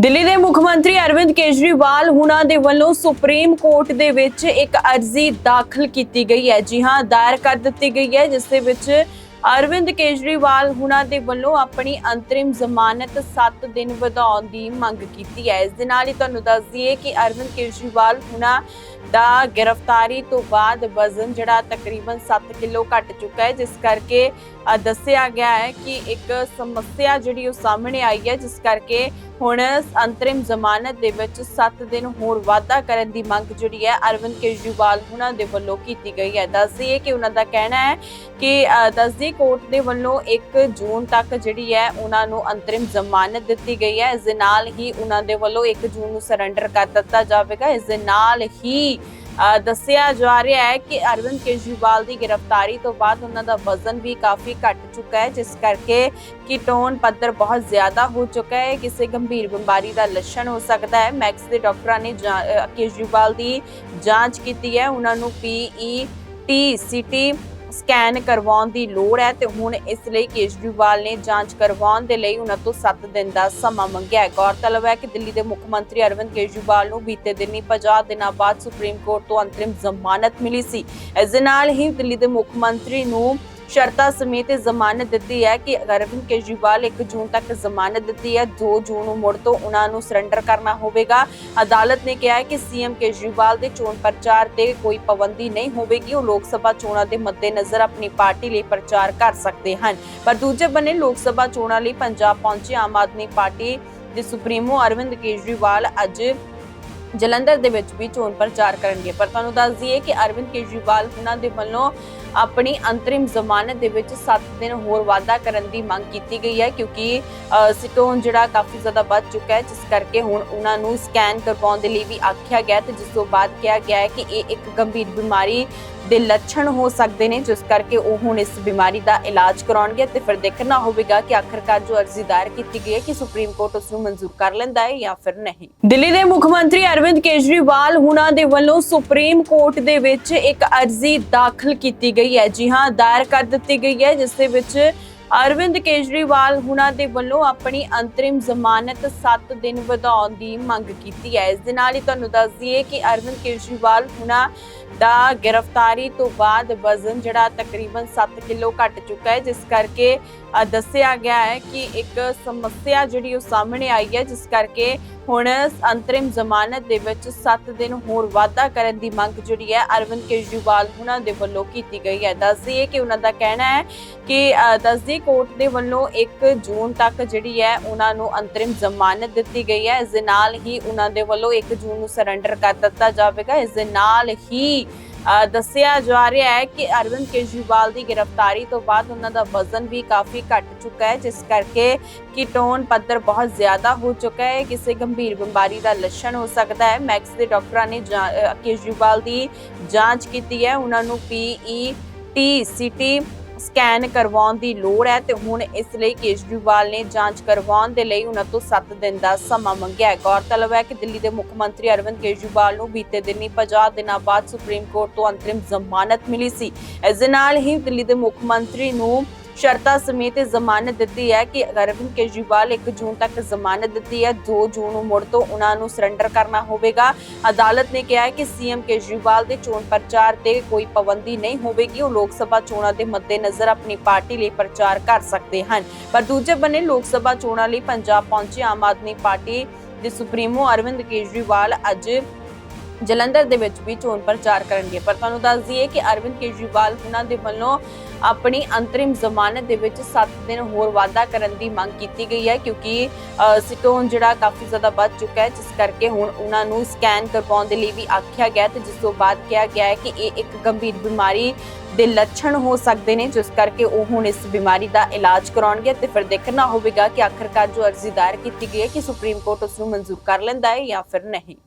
ਦਿੱਲੀ ਦੇ ਮੁੱਖ ਮੰਤਰੀ ਅਰਵਿੰਦ ਕੇਜਰੀਵਾਲ ਹੁਣਾਂ ਦੇ ਵੱਲੋਂ ਸੁਪਰੀਮ ਕੋਰਟ ਦੇ ਵਿੱਚ ਇੱਕ ਅਰਜ਼ੀ ਦਾਖਲ ਕੀਤੀ ਗਈ ਹੈ। ਜੀ ਹਾਂ, ਦਾਇਰ ਕਰ ਦਿੱਤੀ ਗਈ ਹੈ, ਜਿਸ ਦੇ ਵਿੱਚ ਅਰਵਿੰਦ ਕੇਜਰੀਵਾਲ ਹੁਣਾਂ ਦੇ ਵੱਲੋਂ ਆਪਣੀ ਅੰਤਰਿਮ ਜ਼ਮਾਨਤ 7 ਦਿਨ ਵਧਾਉਣ ਦੀ ਮੰਗ ਕੀਤੀ ਹੈ। ਇਸ ਦੇ ਨਾਲ ਹੀ ਤੁਹਾਨੂੰ ਦੱਸ ਦਈਏ ਕਿ ਅਰਵਿੰਦ ਕੇਜਰੀਵਾਲ ਹੁਣਾਂ ਦਾ ਗ੍ਰਿਫਤਾਰੀ ਤੋਂ ਬਾਅਦ ਵਜ਼ਨ ਜਿਹੜਾ ਤਕਰੀਬਨ 7 ਕਿਲੋ ਘਟ ਚੁੱਕਾ ਹੈ, ਜਿਸ ਕਰਕੇ ਦੱਸਿਆ ਗਿਆ ਹੈ ਕਿ ਇੱਕ ਸਮੱਸਿਆ ਜਿਹੜੀ ਉਹ ਸਾਹਮਣੇ ਆਈ ਹੈ, ਜਿਸ ਕਰਕੇ ਹੁਣ ਅੰਤਰਿਮ ਜ਼ਮਾਨਤ ਦੇ ਵਿੱਚ 7 ਦਿਨ ਹੋਰ ਵਾਧਾ ਕਰਨ ਦੀ ਮੰਗ ਜਿਹੜੀ ਹੈ ਅਰਵਿੰਦ ਕੇਜਰੀਵਾਲ ਉਹਨਾਂ ਦੇ ਵੱਲੋਂ ਕੀਤੀ ਗਈ ਹੈ। ਦੱਸਦੀਏ ਕਿ ਉਹਨਾਂ ਦਾ ਕਹਿਣਾ ਹੈ ਕਿ ਦੱਸਦੀ ਕੋਰਟ ਦੇ ਵੱਲੋਂ 1 ਜੂਨ ਤੱਕ ਜਿਹੜੀ ਹੈ ਉਹਨਾਂ ਨੂੰ ਅੰਤਰਿਮ ਜ਼ਮਾਨਤ ਦਿੱਤੀ ਗਈ ਹੈ। ਇਸ ਦੇ ਨਾਲ ਹੀ ਉਹਨਾਂ ਦੇ ਵੱਲੋਂ 1 ਜੂਨ ਨੂੰ ਸਰੈਂਡਰ ਕਰ ਦਿੱਤਾ ਜਾਵੇਗਾ। ਇਸ ਦੇ ਨਾਲ ਹੀ ਦੱਸਿਆ ਜਾ ਰਿਹਾ ਹੈ ਕਿ ਅਰਵਿੰਦ ਕੇਜਰੀਵਾਲ ਦੀ ਗ੍ਰਿਫਤਾਰੀ ਤੋਂ ਬਾਅਦ ਉਹਨਾਂ ਦਾ ਵਜ਼ਨ ਵੀ ਕਾਫੀ ਘਟ ਚੁੱਕਾ ਹੈ, ਜਿਸ ਕਰਕੇ ਕੀਟੋਨ ਪੱਧਰ ਬਹੁਤ ਜ਼ਿਆਦਾ ਹੋ ਚੁੱਕਾ ਹੈ, ਕਿਸੇ ਗੰਭੀਰ ਬਿਮਾਰੀ ਦਾ ਲੱਛਣ ਹੋ ਸਕਦਾ ਹੈ। ਮੈਕਸ ਦੇ ਡਾਕਟਰਾਂ ਨੇ ਜਾਂ- ਕੇਜਰੀਵਾਲ ਦੀ ਜਾਂਚ ਕੀਤੀ ਹੈ। ਉਹਨਾਂ ਨੂੰ ਪੀਈ ਟੀ ਸੀਟੀ ਸਕੈਨ ਕਰਵਾਉਣ ਦੀ ਲੋੜ ਹੈ ਤੇ ਹੁਣ ਇਸ ਲਈ ਕੇਜਰੀਵਾਲ ਨੇ ਜਾਂਚ ਕਰਵਾਉਣ ਦੇ ਲਈ ਉਹਨਾਂ ਤੋਂ 7 ਦਿਨ ਦਾ ਸਮਾਂ ਮੰਗਿਆ ਹੈ। ਗੌਰਤਲਬ ਹੈ ਕਿ ਦਿੱਲੀ ਦੇ ਮੁੱਖ ਮੰਤਰੀ ਅਰਵਿੰਦ ਕੇਜਰੀਵਾਲ ਨੂੰ ਬੀਤੇ ਦਿਨੀ 50 ਦਿਨਾਂ ਬਾਅਦ ਸੁਪਰੀਮ ਕੋਰਟ ਤੋਂ ਅੰਤਰਿਮ ਜ਼ਮਾਨਤ ਮਿਲੀ ਸੀ। ਇਸ ਦੇ ਨਾਲ ਹੀ ਦਿੱਲੀ ਦੇ ਮੁੱਖ ਮੰਤਰੀ ਨੂੰ ਸ਼ਰਤਾਂ ਸਮੇਤ ਜ਼ਮਾਨਤ ਦਿੱਤੀ ਹੈ ਕਿ ਅਰਵਿੰਦ ਕੇਜਰੀਵਾਲ 1 ਜੂਨ ਤੱਕ ਜ਼ਮਾਨਤ ਦਿੱਤੀ ਹੈ। 2 ਜੂਨ ਨੂੰ ਮੁੜ ਤੋਂ ਉਹਨਾਂ ਨੂੰ ਸਰੈਂਡਰ ਕਰਨਾ ਹੋਵੇਗਾ। ਅਦਾਲਤ ਨੇ ਕਿਹਾ ਹੈ ਕਿ ਸੀਐਮ ਕੇਜਰੀਵਾਲ ਦੇ ਚੋਣ ਪ੍ਰਚਾਰ ਤੇ ਕੋਈ ਪਾਬੰਦੀ ਨਹੀਂ ਹੋਵੇਗੀ। ਉਹ ਲੋਕ ਸਭਾ ਚੋਣਾਂ ਦੇ ਮੱਦੇਨਜ਼ਰ ਆਪਣੀ ਪਾਰਟੀ ਲਈ ਪ੍ਰਚਾਰ ਕਰ ਸਕਦੇ ਹਨ। ਪਰ ਦੂਜੇ ਬੰਨੇ ਲੋਕ ਸਭਾ ਚੋਣਾਂ ਲਈ ਪੰਜਾਬ ਪਹੁੰਚੇ ਆਮ ਆਦਮੀ ਪਾਰਟੀ ਦੇ ਸੁਪਰੀਮੋ ਅਰਵਿੰਦ ਕੇਜਰੀਵਾਲ ਅੱਜ ਜਲੰਧਰ ਦੇ ਵਿੱਚ ਵੀ ਚੋਣ ਪ੍ਰਚਾਰ ਕਰਨਗੇ। ਪਰ ਤੁਹਾਨੂੰ ਦੱਸ ਦਈਏ ਕਿ ਅਰਵਿੰਦ ਕੇਜਰੀਵਾਲ ਉਹਨਾਂ ਦੇ ਵੱਲੋਂ ਆਪਣੀ ਅੰਤਰਿਮ ਜ਼ਮਾਨਤ ਦੇ ਵਿੱਚ 7 ਦਿਨ ਹੋਰ ਵਾਧਾ ਕਰਨ ਦੀ ਮੰਗ ਕੀਤੀ ਗਈ ਹੈ ਕਿਉਂਕਿ ਅ, ਸਿਟੋਨ ਜਿਹੜਾ ਕਾਫੀ ਜ਼ਿਆਦਾ ਵੱਧ ਚੁੱਕਾ ਹੈ ਜਿਸ ਕਰਕੇ ਹੁਣ ਉਹਨਾਂ ਨੂੰ ਸਕੈਨ ਕਰਵਾਉਣ ਦੇ ਲਈ ਵੀ ਆਖਿਆ ਗਿਆ ਤੇ ਜਿਸ ਤੋਂ ਬਾਅਦ ਕਿਹਾ ਗਿਆ ਹੈ ਕਿ ਇਹ ਇੱਕ ਗੰਭੀਰ ਬਿਮਾਰੀ ਦੇ ਲੱਛਣ ਹੋ ਸਕਦੇ ਨੇ, ਜਿਸ ਕਰਕੇ ਉਹ ਹੁਣ ਇਸ ਬਿਮਾਰੀ ਦਾ ਇਲਾਜ ਕਰਾਉਣਗੇ ਤੇ ਫਿਰ ਦੇਖਣਾ ਹੋਵੇਗਾ ਕਿ ਆਖਰਕਾਰ ਜੋ ਅਰਜ਼ੀ ਕੀਤੀ ਗਈ ਹੈ, ਕਿ ਸੁਪਰੀਮ ਕੋਰਟ ਉਸ ਨੂੰ ਮਨਜ਼ੂਰ ਕਰ ਲੈਂਦਾ ਹੈ ਜਾਂ ਫਿਰ ਨਹੀਂ। ਦਿੱਲੀ ਦੇ ਮੁੱਖ ਮੰਤਰੀ ਅਰਵਿੰਦ ਕੇਜਰੀਵਾਲ ਹੁਣਾਂ ਦੇ ਵੱਲੋਂ ਸੁਪਰੀਮ ਕੋਰਟ ਦੇ ਵਿੱਚ ਇੱਕ ਅਰਜ਼ੀ ਦਾਖਲ ਕੀਤੀ ਗਈ ਹੈ। ਜੀ ਹਾਂ, ਦਾਇਰ ਕਰ ਦਿੱਤੀ ਗਈ ਹੈ, ਜਿਸ ਦੇ ਵਿੱਚ ਅਰਵਿੰਦ ਕੇਜਰੀਵਾਲ ਹੁਣਾਂ ਦੇ ਵੱਲੋਂ ਆਪਣੀ ਅੰਤਰਿਮ ਜ਼ਮਾਨਤ 7 ਦਿਨ ਵਧਾਉਣ ਦੀ ਮੰਗ ਕੀਤੀ ਹੈ। ਇਸ ਦੇ ਨਾਲ ਹੀ ਤੁਹਾਨੂੰ ਦੱਸ ਦਈਏ ਕਿ ਅਰਵਿੰਦ ਕੇਜਰੀਵਾਲ ਹੁਣਾਂ ਦਾ ਗ੍ਰਿਫਤਾਰੀ ਤੋਂ ਬਾਅਦ ਵਜ਼ਨ ਜਿਹੜਾ ਤਕਰੀਬਨ 7 ਕਿਲੋ ਘਟ ਚੁੱਕਾ ਹੈ, ਜਿਸ ਕਰਕੇ ਦੱਸਿਆ ਗਿਆ ਹੈ ਕਿ ਇੱਕ ਸਮੱਸਿਆ ਜਿਹੜੀ ਉਹ ਸਾਹਮਣੇ ਆਈ ਹੈ, ਜਿਸ ਕਰਕੇ ਹੁਣ ਅੰਤਰਿਮ ਜ਼ਮਾਨਤ ਦੇ ਵਿੱਚ 7 ਦਿਨ ਹੋਰ ਵਾਧਾ ਕਰਨ ਦੀ ਮੰਗ ਜਿਹੜੀ ਹੈ, ਅਰਵਿੰਦ ਕੇਜਰੀਵਾਲ ਉਹਨਾਂ ਦੇ ਵੱਲੋਂ ਕੀਤੀ ਗਈ ਹੈ। ਦੱਸਦੀਏ ਕਿ ਉਹਨਾਂ ਦਾ ਕਹਿਣਾ ਹੈ ਕਿ ਦੱਸਦੀ ਕੋਰਟ ਦੇ ਵੱਲੋਂ 1 ਜੂਨ ਤੱਕ ਜਿਹੜੀ ਹੈ, ਉਹਨਾਂ ਨੂੰ ਅੰਤਰਿਮ ਜ਼ਮਾਨਤ ਦਿੱਤੀ ਗਈ ਹੈ। ਇਸ ਦੇ ਨਾਲ ਹੀ ਉਹਨਾਂ ਦੇ ਵੱਲੋਂ 1 ਜੂਨ ਨੂੰ ਸਰੈਂਡਰ ਕਰ ਦਿੱਤਾ ਜਾਵੇਗਾ। ਇਸ ਦੇ ਨਾਲ ਹੀ ਦੱਸਿਆ ਜਾ ਰਿਹਾ ਹੈ ਕਿ ਅਰਵਿੰਦ ਕੇਜਰੀਵਾਲ ਦੀ ਗ੍ਰਿਫਤਾਰੀ ਤੋਂ ਬਾਅਦ ਉਹਨਾਂ ਦਾ ਵਜ਼ਨ ਵੀ ਕਾਫੀ ਘਟ ਚੁੱਕਾ ਹੈ, ਜਿਸ ਕਰਕੇ ਕੀਟੋਨ ਪੱਧਰ ਬਹੁਤ ਜ਼ਿਆਦਾ ਹੋ ਚੁੱਕਾ ਹੈ, ਕਿਸੇ ਗੰਭੀਰ ਬਿਮਾਰੀ ਦਾ ਲੱਛਣ ਹੋ ਸਕਦਾ ਹੈ। ਮੈਕਸ ਦੇ ਡਾਕਟਰਾਂ ਨੇ ਜਾਂ- ਕੇਜਰੀਵਾਲ ਦੀ ਜਾਂਚ ਕੀਤੀ ਹੈ। ਉਹਨਾਂ ਨੂੰ ਪੀਈ ਟੀ ਸੀਟੀ ਸਕੈਨ ਕਰਵਾਉਣ ਦੀ ਲੋੜ ਹੈ ਤੇ ਹੁਣ ਇਸ ਲਈ ਕੇਜਰੀਵਾਲ ਨੇ ਜਾਂਚ ਕਰਵਾਉਣ ਦੇ ਲਈ ਉਹਨਾਂ ਤੋਂ 7 ਦਿਨ ਦਾ ਸਮਾਂ ਮੰਗਿਆ ਹੈ। ਗੌਰਤਲਬ ਹੈ ਕਿ ਦਿੱਲੀ ਦੇ ਮੁੱਖ ਮੰਤਰੀ ਅਰਵਿੰਦ ਕੇਜਰੀਵਾਲ ਨੂੰ ਬੀਤੇ ਦਿਨੀ 50 ਦਿਨਾਂ ਬਾਅਦ ਸੁਪਰੀਮ ਕੋਰਟ ਤੋਂ ਅੰਤਰਿਮ ਜ਼ਮਾਨਤ ਮਿਲੀ ਸੀ। ਇਸ ਦੇ ਨਾਲ ਹੀ ਦਿੱਲੀ ਦੇ ਮੁੱਖ ਮੰਤਰੀ ਨੂੰ ਸ਼ਰਤਾਂ ਸਮੇਤ ਜ਼ਮਾਨਤ ਦਿੱਤੀ ਹੈ ਕਿ ਅਰਵਿੰਦ ਕੇਜਰੀਵਾਲ 1 ਜੂਨ ਤੱਕ ਜ਼ਮਾਨਤ ਦਿੱਤੀ ਹੈ 2 ਜੂਨ ਨੂੰ ਮੁੜ ਤੋਂ ਉਹਨਾਂ ਨੂੰ ਸਰੈਂਡਰ ਕਰਨਾ ਹੋਵੇਗਾ। ਅਦਾਲਤ ਨੇ ਕਿਹਾ ਹੈ ਕਿ ਸੀਐਮ ਕੇਜਰੀਵਾਲ ਦੇ ਚੋਣ ਪ੍ਰਚਾਰ ਤੇ ਕੋਈ ਪਾਬੰਦੀ ਨਹੀਂ ਹੋਵੇਗੀ, ਉਹ ਲੋਕ ਸਭਾ ਚੋਣਾਂ ਦੇ ਮੱਦੇਨਜ਼ਰ ਆਪਣੀ ਪਾਰਟੀ ਲਈ ਪ੍ਰਚਾਰ ਕਰ ਸਕਦੇ ਹਨ। ਪਰ ਦੂਜੇ ਬੰਨੇ ਲੋਕ ਸਭਾ ਚੋਣਾਂ ਲਈ ਪੰਜਾਬ ਪਹੁੰਚੇ ਆਮ ਆਦਮੀ ਪਾਰਟੀ ਦੇ ਸੁਪਰੀਮੋ ਅਰਵਿੰਦ ਕੇਜਰੀਵਾਲ ਅੱਜ ਜਲੰਧਰ ਦੇ ਵਿੱਚ ਵੀ ਚੋਣ ਪ੍ਰਚਾਰ ਕਰਨਗੇ। ਪਰ ਤੁਹਾਨੂੰ ਦੱਸ ਦਈਏ ਕਿ ਅਰਵਿੰਦ ਕੇਜਰੀਵਾਲ ਉਹਨਾਂ ਦੇ ਵੱਲੋਂ ਆਪਣੀ ਅੰਤਰਿਮ ਜ਼ਮਾਨਤ ਦੇ ਵਿੱਚ 7 ਦਿਨ ਹੋਰ ਵਾਧਾ ਕਰਨ ਦੀ ਮੰਗ ਕੀਤੀ ਗਈ ਹੈ ਕਿਉਂਕਿ ਅ, ਸਿਟੋਨ ਜਿਹੜਾ ਕਾਫੀ ਜ਼ਿਆਦਾ ਵੱਧ ਚੁੱਕਾ ਹੈ ਜਿਸ ਕਰਕੇ ਹੁਣ ਉਹਨਾਂ ਨੂੰ ਸਕੈਨ ਕਰਵਾਉਣ ਦੇ ਲਈ ਵੀ ਆਖਿਆ ਗਿਆ ਤੇ ਜਿਸ ਤੋਂ ਬਾਅਦ ਕਿਹਾ ਗਿਆ ਹੈ ਕਿ ਇਹ ਇੱਕ ਗੰਭੀਰ ਬਿਮਾਰੀ ਦੇ ਲੱਛਣ ਹੋ ਸਕਦੇ ਨੇ ਜਿਸ ਕਰਕੇ ਉਹ ਹੁਣ ਇਸ ਬਿਮਾਰੀ ਦਾ ਇਲਾਜ ਕਰਾਉਣਗੇ ਤੇ ਫਿਰ ਦੇਖਣਾ ਹੋਵੇਗਾ ਕਿ ਆਖਰਕਾਰ ਜੋ ਅਰਜ਼ੀ ਦਾਇਰ ਕੀਤੀ ਗਈ ਹੈ ਕਿ ਸੁਪਰੀਮ ਕੋਰਟ ਉਸ ਨੂੰ ਮਨਜ਼ੂਰ ਕਰ ਲੈਂਦਾ ਹੈ ਜਾਂ ਫਿਰ ਨਹੀਂ।